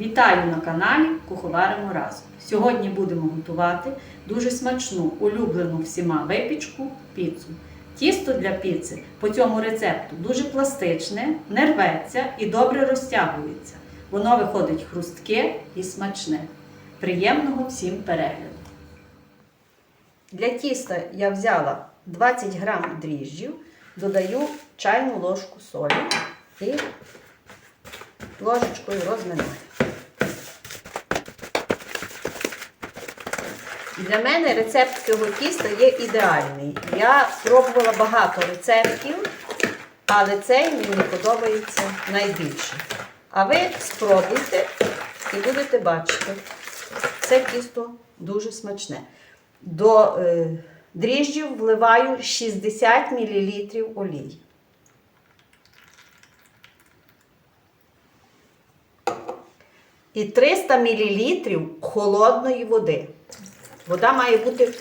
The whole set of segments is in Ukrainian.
Вітаю на каналі Куховаримо разом. Сьогодні будемо готувати дуже смачну, улюблену всіма випічку піцу. Тісто для піци по цьому рецепту дуже пластичне, не рветься і добре розтягується. Воно виходить хрустке і смачне. Приємного всім перегляду! Для тіста я взяла 20 грам дріжджів, додаю чайну ложку солі і ложечкою розминаю. Для мене рецепт цього тіста є ідеальний. Я спробувала багато рецептів, але цей мені подобається найбільше. А ви спробуйте і будете бачити, це тісто дуже смачне. До е, дріжджів вливаю 60 мл олії. І 300 мл холодної води. Вода має бути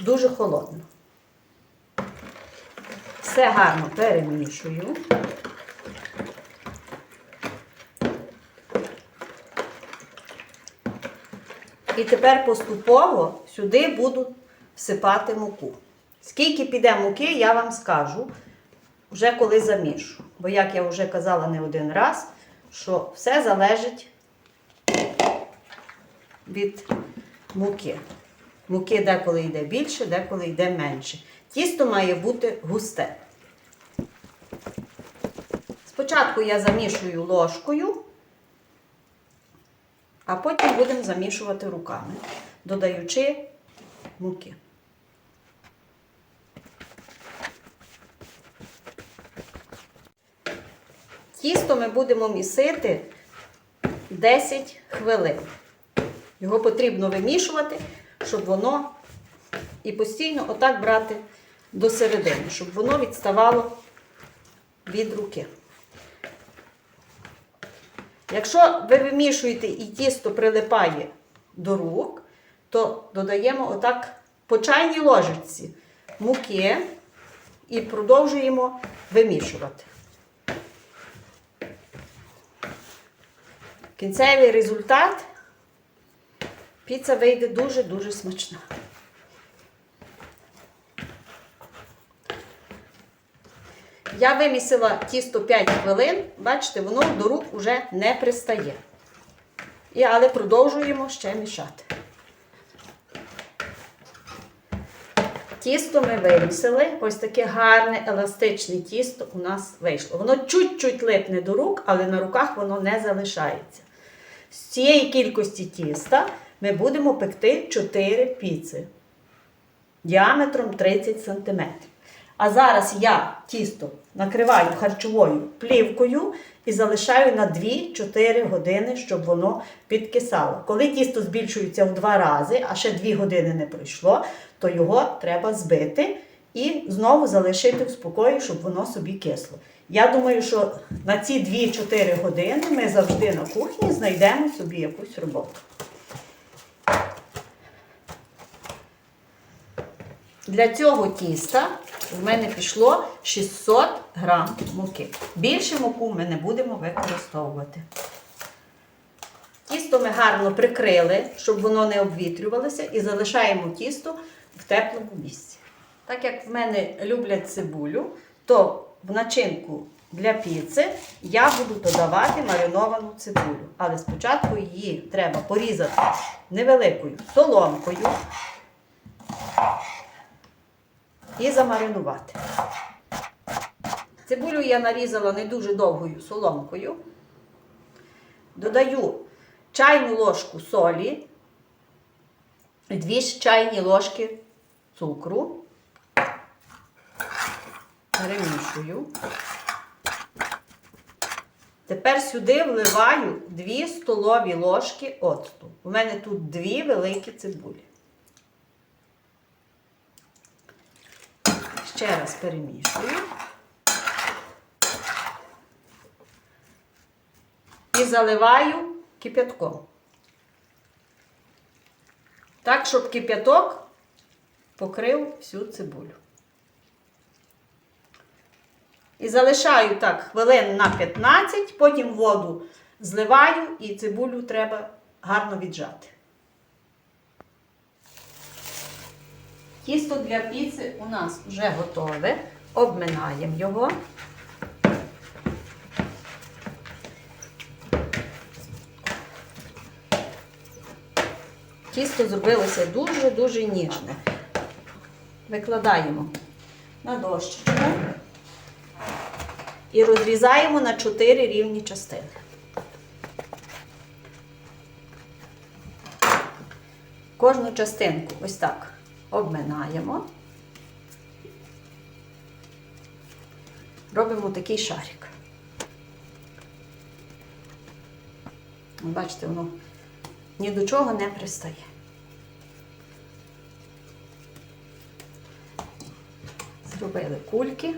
дуже холодна. Все гарно перемішую. І тепер поступово сюди буду всипати муку. Скільки піде муки, я вам скажу вже коли замішу. Бо, як я вже казала не один раз, що все залежить від муки. Муки деколи йде більше, деколи йде менше. Тісто має бути густе. Спочатку я замішую ложкою, а потім будемо замішувати руками, додаючи муки. Тісто ми будемо місити 10 хвилин. Його потрібно вимішувати, щоб воно і постійно отак брати до середини, щоб воно відставало від руки. Якщо ви вимішуєте і тісто прилипає до рук, то додаємо отак по чайній ложечці муки і продовжуємо вимішувати. Кінцевий результат піца вийде дуже-дуже смачна. Я вимісила тісто 5 хвилин, бачите, воно до рук вже не пристає. І, але продовжуємо ще мішати. Тісто ми вимісили. Ось таке гарне еластичне тісто у нас вийшло. Воно чуть-чуть липне до рук, але на руках воно не залишається. З цієї кількості тіста ми будемо пекти 4 піци діаметром 30 см. А зараз я тісто накриваю харчовою плівкою і залишаю на 2-4 години, щоб воно підкисало. Коли тісто збільшується в 2 рази, а ще 2 години не пройшло, то його треба збити і знову залишити в спокої, щоб воно собі кисло. Я думаю, що на ці 2-4 години ми завжди на кухні знайдемо собі якусь роботу. Для цього тіста в мене пішло 600 грам муки. Більше муку ми не будемо використовувати. Тісто ми гарно прикрили, щоб воно не обвітрювалося, і залишаємо тісто в теплому місці. Так як в мене люблять цибулю, то в начинку для піци я буду додавати мариновану цибулю. Але спочатку її треба порізати невеликою соломкою і замаринувати. Цибулю я нарізала не дуже довгою соломкою. Додаю чайну ложку солі, дві чайні ложки цукру. Перемішую. Тепер сюди вливаю 2 столові ложки оцту. У мене тут дві великі цибулі. Ще раз перемішую. І заливаю кип'ятком. Так, щоб кип'яток покрив всю цибулю. І залишаю так хвилин на 15, потім воду Зливаю і цибулю треба гарно віджати. Тісто для піци у нас вже готове. Обминаємо його. Тісто зробилося дуже-дуже ніжне. Викладаємо на дощечку і розрізаємо на 4 рівні частини. Кожну частинку ось так обминаємо. Робимо такий шарик. Бачите, воно ні до чого не пристає. Зробили кульки.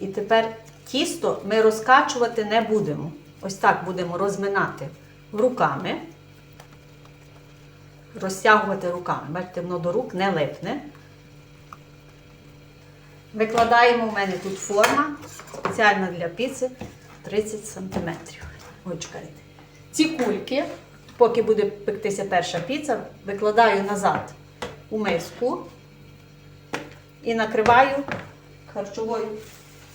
І тепер тісто ми розкачувати не будемо. Ось так будемо розминати руками, розтягувати руками. Бачите, воно до рук не липне. Викладаємо в мене тут форма спеціальна для піци 30 см. Ой. Ці кульки, поки буде пектися перша піца, викладаю назад у миску і накриваю харчовою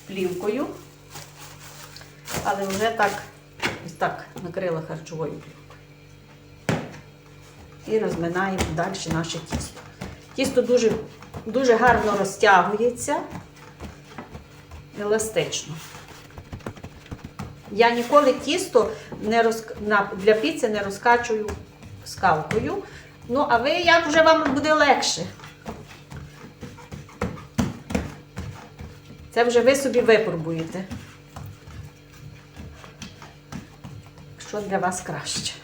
плівкою. Але вже так, ось так накрила харчовою плівкою. І розминаємо далі наше тісто. Тісто дуже, дуже гарно розтягується, еластично. Я ніколи тісто не роз... для піци не розкачую скалкою. Ну, а ви як вже вам буде легше? Це вже ви собі випробуєте. Що для вас краще.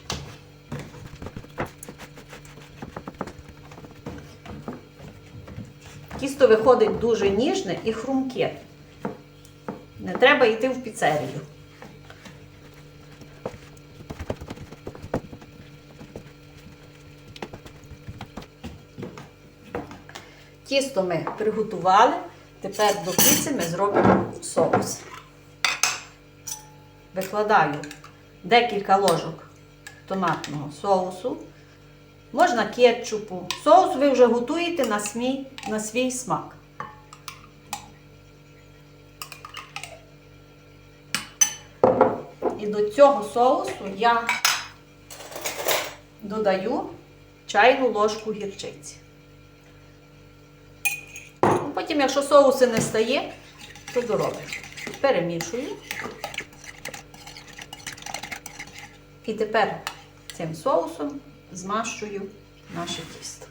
Тісто виходить дуже ніжне і хрумке. Не треба йти в піцерію. Тісто ми приготували. Тепер до піци ми зробимо соус. Викладаю декілька ложок томатного соусу. Можна кетчупу. Соус ви вже готуєте на свій, на свій смак. І до цього соусу я додаю чайну ложку гірчиці. Ну, Потім, якщо соуси не стає, то доробимо. Перемішую. І тепер цим соусом змащую наше тісто.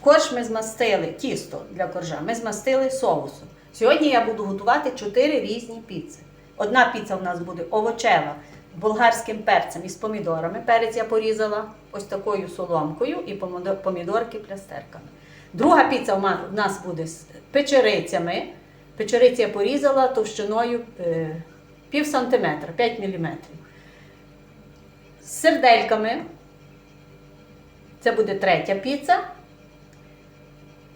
Корж ми змастили тісто для коржа, ми змастили соусом. Сьогодні я буду готувати 4 різні піци. Одна піца у нас буде овочева болгарським перцем і з помідорами. Перець я порізала ось такою соломкою і помідорки плястерками. Друга піца у нас буде з печерицями. Печериці я порізала товщиною е, пів сантиметра, 5 міліметрів. З сердельками. Це буде третя піца.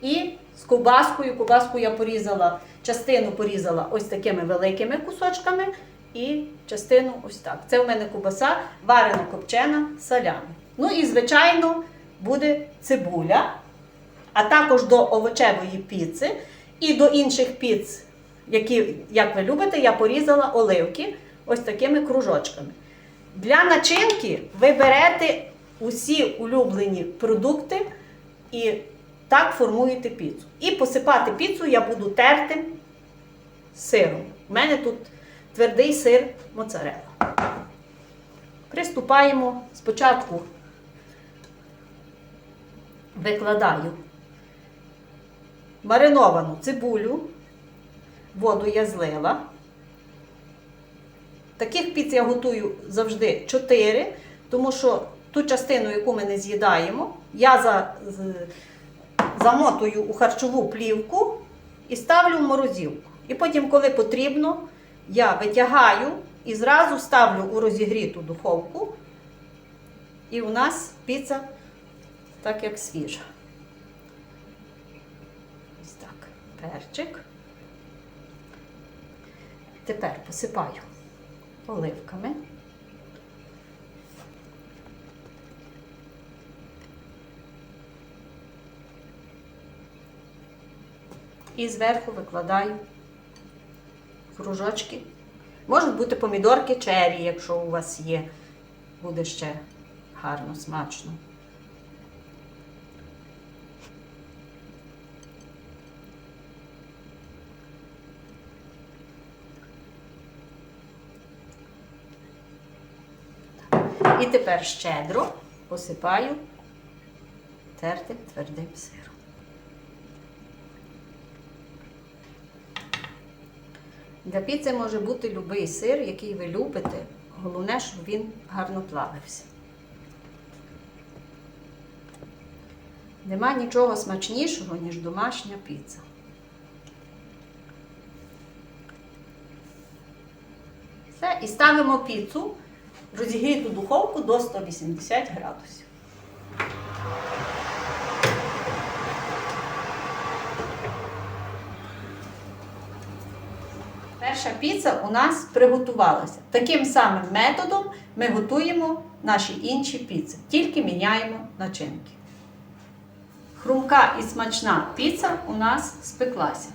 І з ковбаскою. Ковбаску я порізала, частину порізала ось такими великими кусочками, і частину ось так. Це у мене ковбаса варено копчена салями. Ну і, звичайно, буде цибуля, а також до овочевої піци і до інших піц, які, як ви любите, я порізала оливки ось такими кружочками. Для начинки ви берете усі улюблені продукти і так формуєте піцу. І посипати піцу я буду тертим сиром. У мене тут твердий сир моцарелла. Приступаємо спочатку викладаю мариновану цибулю, воду я злила. Таких піц я готую завжди 4, тому що ту частину, яку ми не з'їдаємо, я за, замотую у харчову плівку і ставлю в морозилку. І потім, коли потрібно, я витягаю і зразу ставлю у розігріту духовку. І у нас піца так як свіжа. Ось так. перчик. Тепер посипаю оливками. І зверху викладаю кружочки. Можуть бути помідорки чері, якщо у вас є. Буде ще гарно, смачно. І тепер щедро посипаю тертим твердим сиром. Для піци може бути будь-який сир, який ви любите. Головне, щоб він гарно плавився. Нема нічого смачнішого, ніж домашня піца. Все, і ставимо піцу розігріту духовку до 180 градусів. Перша піца у нас приготувалася. Таким самим методом ми готуємо наші інші піци, тільки міняємо начинки. Хрумка і смачна піца у нас спеклася.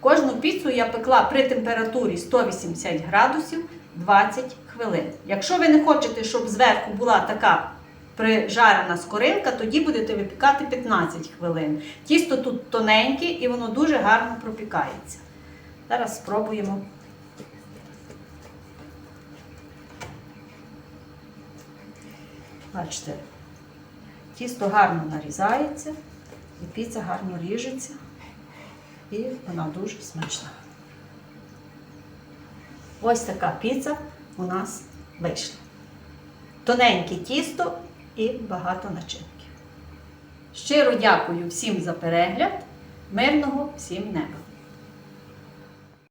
Кожну піцу я пекла при температурі 180 градусів 20 хвилин. Якщо ви не хочете, щоб зверху була така прижарена скоринка, тоді будете випікати 15 хвилин. Тісто тут тоненьке і воно дуже гарно пропікається. Зараз спробуємо. Бачите, тісто гарно нарізається, і піца гарно ріжеться, і вона дуже смачна. Ось така піца у нас вийшло. Тоненьке тісто і багато начинки. Щиро дякую всім за перегляд. Мирного всім неба!